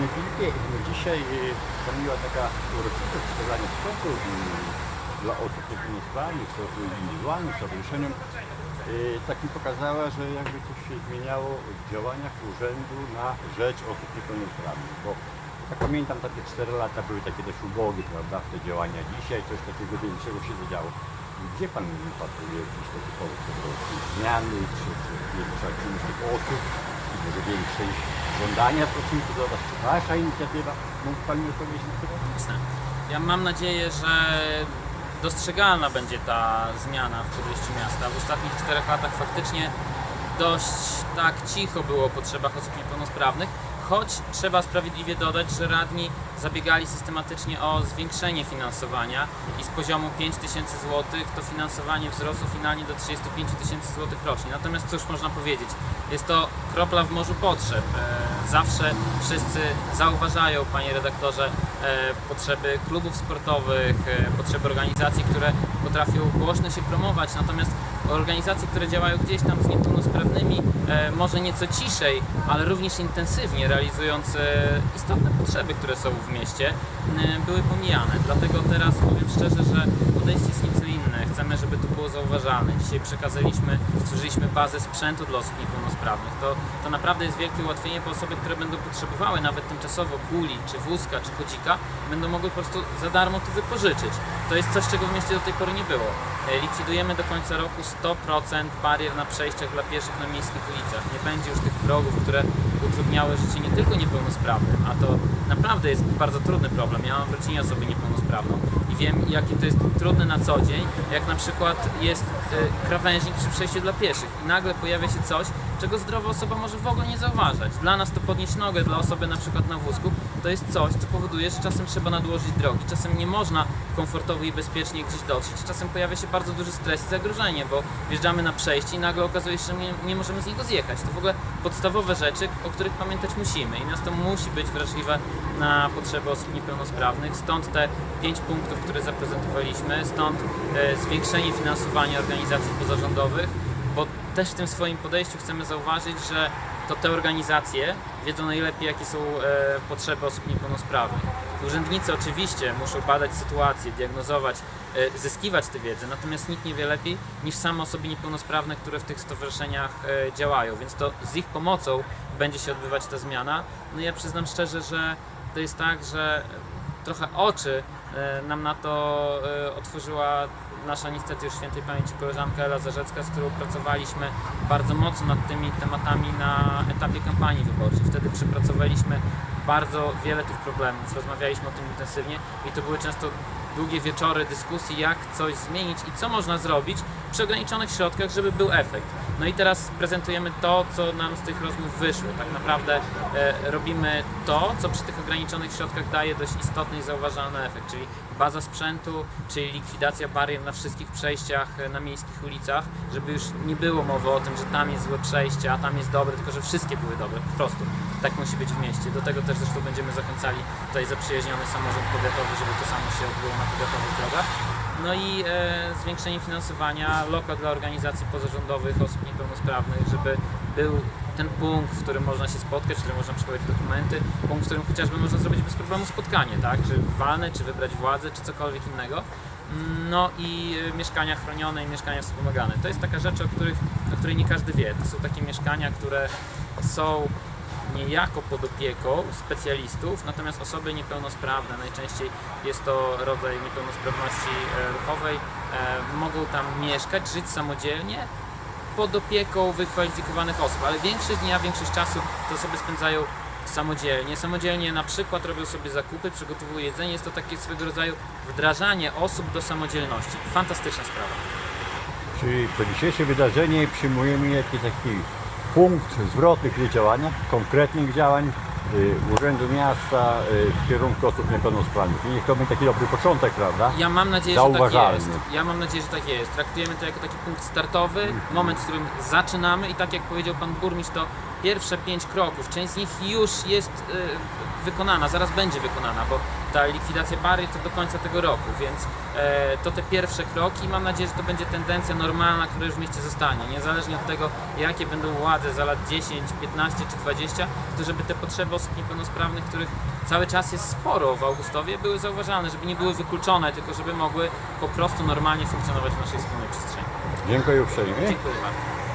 Panie Filipie, dzisiaj y, zamiła taka uroczystość wskazania sprzętu y, dla osób niepełnosprawnych, z indywidualnym stowarzyszeniem. Y, Tak mi pokazała, że jakby coś się zmieniało w działaniach urzędu na rzecz osób niepełnosprawnych, bo tak pamiętam takie 4 lata były takie dość ubogie, prawda, w te działania. Dzisiaj coś takiego większego się zadziało. Gdzie Pan patruje jakieś takie zmiany, czy, czy większa tych osób, może większej żądania w stosunku do Was, czy Wasza inicjatywa? Mógł Pan mi odpowiedzieć. Ja mam nadzieję, że dostrzegalna będzie ta zmiana w podejściu miasta. W ostatnich czterech latach faktycznie dość tak cicho było o potrzebach osób niepełnosprawnych, choć trzeba sprawiedliwie dodać, że radni zabiegali systematycznie o zwiększenie finansowania i z poziomu 5 tysięcy złotych to finansowanie wzrosło finalnie do 35 tysięcy złotych rocznie. Natomiast cóż można powiedzieć, jest to kropla w morzu potrzeb. E, Zawsze wszyscy zauważają, panie redaktorze, e, potrzeby klubów sportowych, e, potrzeby organizacji, które potrafią głośno się promować, natomiast organizacje, które działają gdzieś tam z niepełnosprawnymi, może nieco ciszej, ale również intensywnie realizując istotne potrzeby, które są w mieście, e, były pomijane. Dlatego teraz powiem szczerze, że podejście jest nieco inne. Chcemy, żeby to było zauważalne. Dzisiaj przekazaliśmy, stworzyliśmy bazę sprzętu dla osób niepełnosprawnych. To, to naprawdę jest wielkie ułatwienie, bo osoby, które będą potrzebowały nawet tymczasowo kuli, czy wózka, czy chodzika, będą mogły po prostu za darmo to wypożyczyć. To jest coś, czego w mieście do tej pory nie było. E, Likwidujemy do końca roku 100% barier na przejściach dla pieszych na miejskich ulicach. Nie będzie już tych progów, które utrudniały życie nie tylko niepełnosprawnym, a to naprawdę jest bardzo trudny problem. Ja mam w rodzinie osobę niepełnosprawną i wiem, jakie to jest trudne na co dzień, jak na przykład jest e, krawężnik przy przejściu dla pieszych i nagle pojawia się coś, czego zdrowa osoba może w ogóle nie zauważać. Dla nas to podnieść nogę, dla osoby na przykład na wózku, to jest coś, co powoduje, że czasem trzeba nadłożyć drogi, czasem nie można komfortowo i bezpiecznie gdzieś dotrzeć, czasem pojawia się bardzo duży stres i zagrożenie, bo wjeżdżamy na przejście i nagle okazuje się, że nie, nie możemy z niego zjechać. To w ogóle podstawowe rzeczy, o których pamiętać musimy i miasto musi być wrażliwe na potrzeby osób niepełnosprawnych, stąd te pięć punktów, które zaprezentowaliśmy, stąd e, zwiększenie finansowania organizacji pozarządowych, bo też w tym swoim podejściu chcemy zauważyć, że to te organizacje wiedzą najlepiej, jakie są e, potrzeby osób niepełnosprawnych. Urzędnicy oczywiście muszą badać sytuację, diagnozować, e, zyskiwać tę wiedzę, natomiast nikt nie wie lepiej niż same osoby niepełnosprawne, które w tych stowarzyszeniach działają, więc to z ich pomocą będzie się odbywać ta zmiana. No ja przyznam szczerze, że to jest tak, że trochę oczy nam na to e, otworzyła nasza niestety już świętej pamięci koleżanka Ela Zarzecka, z którą pracowaliśmy bardzo mocno nad tymi tematami na etapie kampanii wyborczej. Wtedy przepracowaliśmy bardzo wiele tych problemów, rozmawialiśmy o tym intensywnie i to były często długie wieczory dyskusji, jak coś zmienić i co można zrobić przy ograniczonych środkach, żeby był efekt. No i teraz prezentujemy to, co nam z tych rozmów wyszło. Tak naprawdę e, robimy to, co przy tych ograniczonych środkach daje dość istotny i zauważalny efekt, czyli baza sprzętu, czyli likwidacja barier na wszystkich przejściach e, na miejskich ulicach, żeby już nie było mowy o tym, że tam jest złe przejście, a tam jest dobre, tylko że wszystkie były dobre, po prostu. Tak musi być w mieście. Do tego też zresztą będziemy zachęcali tutaj zaprzyjaźniony samorząd powiatowy, żeby to samo się odbyło na powiatowych drogach. No i e, zwiększenie finansowania, lokal dla organizacji pozarządowych osób niepełnosprawnych, żeby był ten punkt, w którym można się spotkać, w którym można przechowywać dokumenty, punkt, w którym chociażby można zrobić bez problemu spotkanie, tak? Czy walne, czy wybrać władzę, czy cokolwiek innego. No i e, mieszkania chronione i mieszkania wspomagane. To jest taka rzecz, o, o której nie każdy wie. To są takie mieszkania, które są niejako pod opieką specjalistów, natomiast osoby niepełnosprawne, najczęściej jest to rodzaj niepełnosprawności e, ruchowej, e, mogą tam mieszkać, żyć samodzielnie pod opieką wykwalifikowanych osób, ale większość dnia, większość czasu te osoby spędzają samodzielnie. Samodzielnie na przykład robią sobie zakupy, przygotowują jedzenie. Jest to takie swego rodzaju wdrażanie osób do samodzielności. Fantastyczna sprawa. Czy to dzisiejsze wydarzenie przyjmujemy jakiś taki punkt zwrotny w działaniach, konkretnych działań y, Urzędu Miasta y, w kierunku osób niepełnosprawnych? I niech to będzie taki dobry początek, prawda? Ja mam nadzieję, że tak jest. Ja mam nadzieję, że tak jest. Traktujemy to jako taki punkt startowy, moment, w którym zaczynamy i tak jak powiedział pan burmistrz, to pierwsze pięć kroków. Część z nich już jest e, wykonana, zaraz będzie wykonana, bo ta likwidacja barier to do końca tego roku, więc e, to te pierwsze kroki. Mam nadzieję, że to będzie tendencja normalna, która już w mieście zostanie. Niezależnie od tego, jakie będą władze za lat 10, 15 czy 20, to żeby te potrzeby osób niepełnosprawnych, których cały czas jest sporo w Augustowie, były zauważalne, żeby nie były wykluczone, tylko żeby mogły po prostu normalnie funkcjonować w naszej wspólnej przestrzeni. Dziękuję uprzejmie. Dziękuję bardzo.